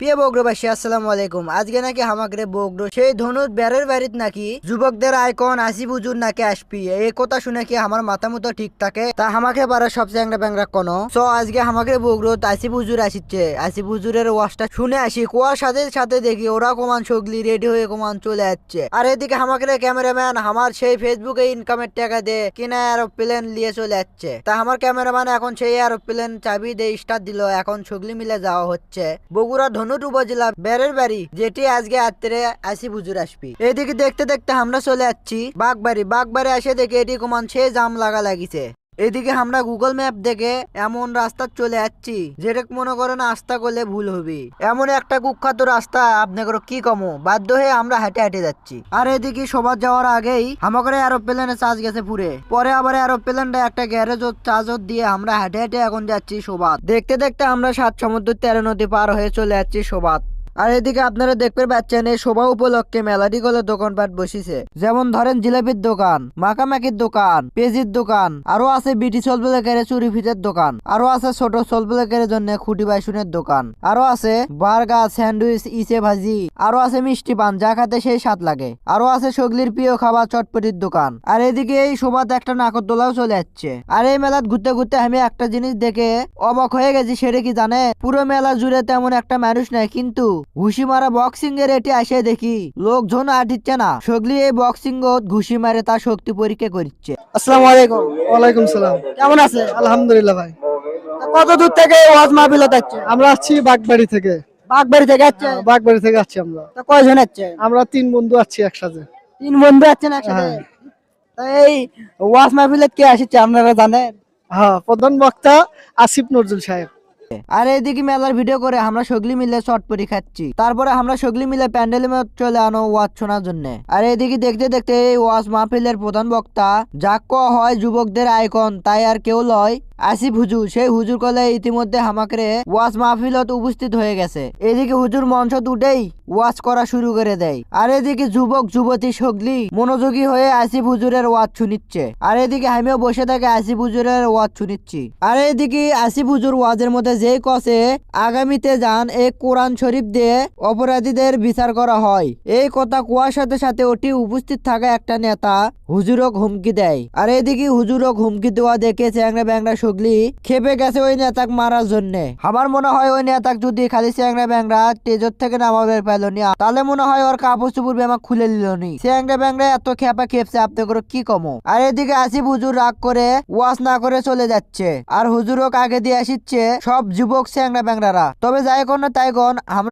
প্রিয় বগ্রবাসী, আসসালামু আলাইকুম। আজকে নাকি হামাকরে বগ্র, সেই ধনুর বেড়ের বাড়িত নাকি যুবকদের আইকন, আসি বুজুর নাকি আসবি এই কথা শুনে কি আমার মাথা মতো ঠিক থাকে? তা হামাকে পারে সবচেয়ে একটা ব্যাংরা কোনো। সো, আজকে হামাকে বগ্র আসি বুজুর আসিচ্ছে। আসি বুজুরের ওয়াজটা শুনে আসি, কুয়ার সাথে সাথে দেখি ওরা কমান সগলি, রেডি হয়ে কমান চলে যাচ্ছে আর এদিকে আমাকে ক্যামেরাম্যান আমার সেই ফেসবুকে ইনকামের টাকা দে, কিনা এরোপ্লেন নিয়ে চলে যাচ্ছে তা আমার ক্যামেরাম্যান এখন সেই এরোপ্লেন চাবি দিয়ে স্টার্ট দিল, এখন ছগলি মিলে যাওয়া হচ্ছে। বগুড়া ধনুট উপজেলা বেড়ের বাড়ি, যেটি আজকে রাত্রে আসি বুজুর আসবি। এদিকে দেখতে দেখতে আমরা চলে যাচ্ছি বাগবাড়ি। বাগবাড়ি আসে দেখে এটি কমান সে জাম লাগা লাগিছে। এদিকে আমরা গুগল ম্যাপ দেখে এমন রাস্তা চলে যাচ্ছি যেটা মনে করেন রাস্তা করলে ভুল হবে। এমন একটা কুখ্যাত রাস্তা আপনাদের কি কমো? বাধ্য হয়ে আমরা হেঁটে হেঁটে যাচ্ছি। আর এদিকে সবার যাওয়ার আগেই আমাকে এরোপ্লেনে চার্জ গেছে পুরে। পরে আবার এরোপ্লেনটা একটা গ্যারেজ চার্জর দিয়ে আমরা হেঁটে হেঁটে এখন যাচ্ছি সোবাদ দেখতে দেখতে আমরা সাত সমুদ্র তেরো নদী পার হয়ে চলে যাচ্ছি সোবাদ আর এদিকে আপনারা দেখতে পাচ্ছেন, এই শোভা উপলক্ষে মেলাডি গলে দোকানপাট বসিছে। যেমন ধরেন জিলাপির দোকান মাকামাকির দোকান পেজির দোকান আরও আছে বিটি সলবলেকারে চুরি ফিটের দোকান আরও আছে ছোট সলবলেকারের জন্য খুঁটি বাইসুনের দোকান আরও আছে বার্গার স্যান্ডউইচ, ইসে ভাজি আরও আছে মিষ্টি পান, যা খাতে সেই স্বাদ লাগে আরও আছে সগলির প্রিয় খাবার চটপটির দোকান। আর এদিকে এই শোভাতে একটা নাকরদোলাও চলে যাচ্ছে আর এই মেলাত ঘুরতে ঘুরতে আমি একটা জিনিস দেখে অবাক হয়ে গেছি, সেটা কি জানে? পুরো মেলা জুড়ে তেমন একটা মানুষ নাই, কিন্তু ঘুষি মারা বক্সিং এর এটি আসে দেখি। লোকজন আটিচ্ছে না। সগলি এই বক্সিং ঘুষি মারে তার শক্তি পরীক্ষা করছে। আসসালামু আলাইকুম। ওয়ালাইকুম সালাম। কেমন আছে আলহামদুলিল্লাহ ভাই। কত দূর থেকে ওয়াজ মাহফিল যাচ্ছে আমরা আসছি বাগবাড়ি থেকে। বাগবাড়ি থেকে যাচ্ছে বাগবাড়ি থেকে আসছি আমরা। তা কয়জন যাচ্ছে আমরা তিন বন্ধু আসছি একসাথে। তিন বন্ধু যাচ্ছেন একসাথে? হ্যাঁ। এই ওয়াজ মাহফিলে কে আসছে আপনারা জানেন? হ্যাঁ প্রধান বক্তা আসিফ নজরুল সাহেব। আর এইদিকে মেলার ভিডিও করে আমরা সগলি মিলে পরি খাচ্ছি। তারপরে আমরা সগলি মিলে প্যান্ডেল চলে আনো ওয়াজ শোনার জন্য। আর এইদিকে দেখতে দেখতে এই ওয়াজ মাহফিলের প্রধান বক্তা যাক হয় যুবকদের আইকন, তাই আর কেউ লয় আসিফ হুজুর। সেই হুজুর কলে ইতিমধ্যে হামাকরে ওয়াজ মাহফিলত উপস্থিত হয়ে গেছে। এদিকে হুজুর মঞ্চ উঠেই ওয়াজ করা শুরু করে দেয়। আর এদিকে যুবক, যুবতী, সগলি মনোযোগী হয়ে আসিফ হুজুরের ওয়াজ শুনিচ্ছে। আর এদিকে আমিও বসে থাকে আসিফ হুজুরের ওয়াজ শুনিচ্ছি। আর এদিকে আসিফ হুজুর ওয়াজের মধ্যে যেই কসে আগামীতে যান এই কোরআন শরীফ দিয়ে অপরাধীদের বিচার করা হয়। এই কথা কুয়ার সাথে সাথে ওটি উপস্থিত থাকা একটা নেতা হুজুরক হুমকি দেয়। আর এদিকে হুজুরক হুমকি দেওয়া দেখে চ্যাংরা ব্যাংরা সগলি খেপে গেছে ওই নেতাক মারার জন্য। আমার মনে হয় ওই নেতাক যদি খালি চ্যাংরা ব্যাংরা তেজর থেকে নামাবে পাইল নি, তাহলে মনে হয় ওর কাপড় চুপুর বেমা খুলে নিল নি। চ্যাংরা ব্যাংরা এত খেপা খেপছে আপনি করে কি কমো? আর এদিকে আসিফ হুজুর রাগ করে ওয়াশ না করে চলে যাচ্ছে। আর হুজুরও আগে দিয়ে আসিচ্ছে? সব যুবক চ্যাংরা ব্যাংরারা। তবে যাই কোন তাই কোন আমরা